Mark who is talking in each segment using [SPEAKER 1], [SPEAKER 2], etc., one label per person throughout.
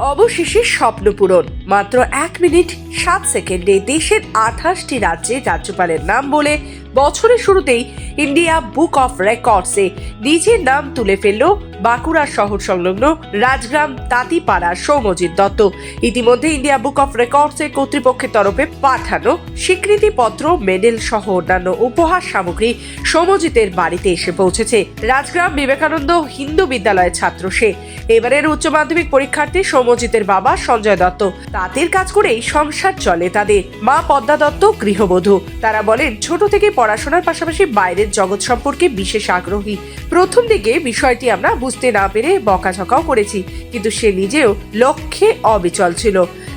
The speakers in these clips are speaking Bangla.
[SPEAKER 1] অবশেষে স্বপ্ন পূরণ। মাত্র এক মিনিট সাত সেকেন্ডে দেশের আঠাশটি রাজ্যে রাজ্যপালের নাম বলে বছরের শুরুতেই ইন্ডিয়া বুক অফ রেকর্ডসে নিজের নাম তুলে ফেলল বাঁকুড়া শহর সংলগ্ন রাজগ্রাম তাঁতিপাড়ার সৌমজিৎ দত্ত। ইতিমধ্যে ইন্ডিয়া বুক অফ রেকর্ডসের কর্তৃপক্ষের তরফে পাঠানো স্বীকৃতিপত্র, মেডেল সহ অন্যান্য উপহার সামগ্রী সৌমজিতের বাড়িতে এসে পৌঁছেছে। রাজগ্রাম বিবেকানন্দ হিন্দু বিদ্যালয়ের ছাত্র সে। এবারের উচ্চ মাধ্যমিক পরীক্ষার্থী সৌমজিতের বাবা সঞ্জয় দত্ত। তাঁতের কাজ করেই সংসার চলে তাদের। মা পদ্মা দত্ত গৃহবধূ। তারা বলেন, ছোট থেকে পড়াশোনার পাশাপাশি বাইরের জগৎ সম্পর্কে বিশেষ আগ্রহী। প্রথম দিকে বিষয়টি আমরা বুঝতে না পেরে বকাঝকাও করেছি, কিন্তু সে নিজেও লক্ষ্যে অবিচল ছিল।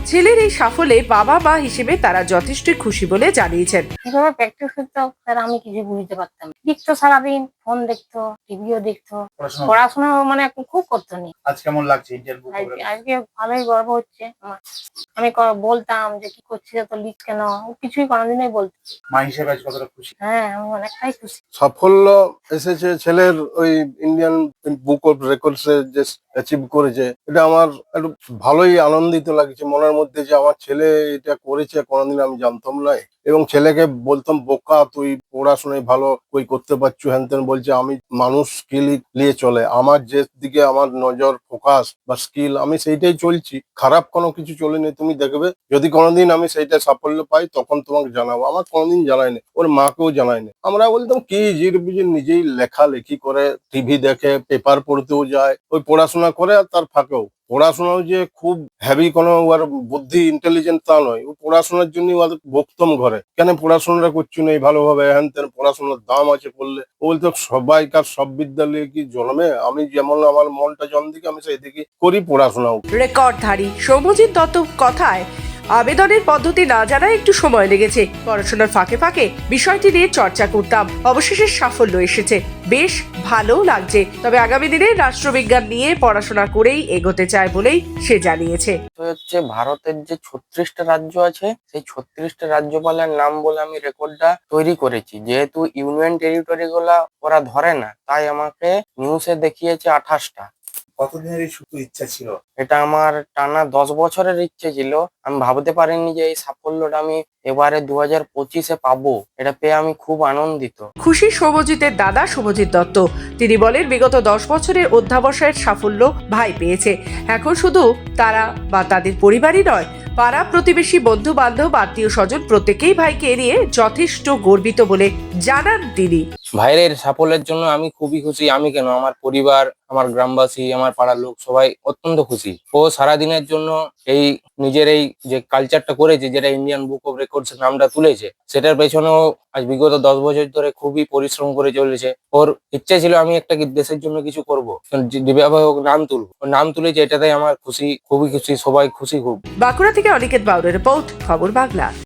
[SPEAKER 1] ছেলের এই সাফল্যে বাবা মা হিসেবে তারা যথেষ্ট খুশি বলে জানিয়েছেন।
[SPEAKER 2] কীভাবে প্র্যাকটিস করতো স্যার আমি কিছু বুঝতে পারতাম। না। দেখতো সারাদিন ফোন দেখতো টিভিও দেখতো।
[SPEAKER 3] পড়াশোনা?
[SPEAKER 2] মানে এখন খুব করতো নি
[SPEAKER 3] আজ কেমন লাগছে
[SPEAKER 2] আজকে ভালোই গর্ব হচ্ছে আমার। আমি বলতাম যে কি করছিস তো লিখ কেন? কিছুই কোনোদিনই বলতো
[SPEAKER 3] মা হিসেবে আজ কতটা খুশি?
[SPEAKER 2] হ্যাঁ আমি অনেকটাই খুশি।
[SPEAKER 4] সাফল্য এসেছে ছেলের ওই ইন্ডিয়ান বুক অফ রেকর্ডস যে অ্যাচিভ করেছে। এটা আমার একটু ভালোই আনন্দিত লাগছে মনের মধ্যে যে আমার ছেলে এটা করেছে, কোনোদিন আমি জানতাম না। এবং ছেলেকে বলতাম, বোকা, তুই পড়াশোনায় ভালো কই করতে পারছ? হ্যান ত্যান বলছে, আমি মানুষ স্কিল নিয়ে চলে। আমার যে দিকে আমার নজর ফোকাস বা স্কিল আমি সেইটাই চলছি। খারাপ কোনো কিছু চলেনি তুমি দেখবে। যদি কোনোদিন আমি সেইটা সাফল্য পাই, তখন তোমাকে জানাব। আমার কোনোদিন জানায়নি ওর মাকেও জানায়নি আমরা বলতাম, কি জির বিজির নিজেই লেখালেখি করে, টিভি দেখে পেপার পড়তেও যায়, ওই পড়াশোনা করে আর তার ফাঁকেও। পড়াশোনাও যে খুব হেভি কোনো বুদ্ধি ইন্টেলিজেন্ট তা নয়। ও পড়াশোনার জন্য ওদের ঘরে। কেন পড়াশোনাটা করছি না ভালোভাবে? হ্যান তেন পড়াশোনার দাম আছে করলে ও বলতো, সবাইকার সব বিদ্যালয়ে কি জন্মে? আমি যেমন আমার মনটা জন্ম দিকে আমি সেই দিকে করি পড়াশোনাও।
[SPEAKER 1] রেকর্ডধারী সৌম্যজিৎ দত্ত কথায় আবেদনের পদ্ধতি না জানায় একটু সময় লেগেছে। পড়াশোনার ফাঁকে ফাঁকে বিষয়টি নিয়ে চর্চা করতাম। অবশেষে সাফল্য এসেছে। বেশ ভালো লাগছে। তবে আগামী দিনে রাষ্ট্রবিজ্ঞান নিয়ে পড়াশোনা করেই এগোতে চায় বলেই সে জানিয়েছে।
[SPEAKER 5] হচ্ছে ভারতের যে ছত্রিশটা রাজ্য আছে, সেই ছত্রিশটা রাজ্যপালের নাম বলে আমি রেকর্ডটা তৈরি করেছি। যেহেতু ইউনিয়ন টেরিটরি গুলা ওরা ধরে না, তাই আমাকে নিউজে দেখিয়েছে আঠাশটা।
[SPEAKER 3] কতদিনের এই শুধু ইচ্ছা ছিল?
[SPEAKER 5] এটা আমার টানা দশ বছরের ইচ্ছে ছিল। আমি ভাবতে পারিনি যে এই সাফল্যটা আমি এবারে দু হাজার পঁচিশে পাবো। এটা পেয়ে আমি খুব আনন্দিত।
[SPEAKER 1] খুশি সৌম্যজিতের দাদা শুভজিৎ দত্ত। তিনি বলেন বিগত দশ বছরের অধ্যাবসায়ের সাফল্য ভাই পেয়েছে। এখন শুধু তারা বা তাদের পরিবারই নয় পাড়া প্রতিবেশী বন্ধু বান্ধব আত্মীয় স্বজন প্রত্যেকেই ভাইকে এড়িয়ে যথেষ্ট গর্বিত বলে জানান তিনি।
[SPEAKER 5] ভাইয়ের সাফল্যের জন্য আমি খুবই খুশি। আমি কেন? আমার পরিবার, আমার গ্রামবাসী, আমার পাড়ার লোক সবাই অত্যন্ত খুশি। ও সারাদিনের জন্য এই নিজের এই যে কালচারটা করেছে, যেটা ইন্ডিয়ান বুক অফ রেকর্ডস নামটা তুলেছে, সেটার পেছনেও আজ বিগত দশ বছর ধরে খুবই পরিশ্রম করে চলেছে। ওর ইচ্ছে ছিল আমি একটা দেশের জন্য কিছু করব। যেভাবে নাম তুলব। নাম তুলেছে, এটাতেই আমার খুশি, খুবই খুশি, সবাই খুশি খুব।
[SPEAKER 1] বাঁকুড়া থেকে অনিকেত বাউরের রিপোর্ট, খবর বাংলা।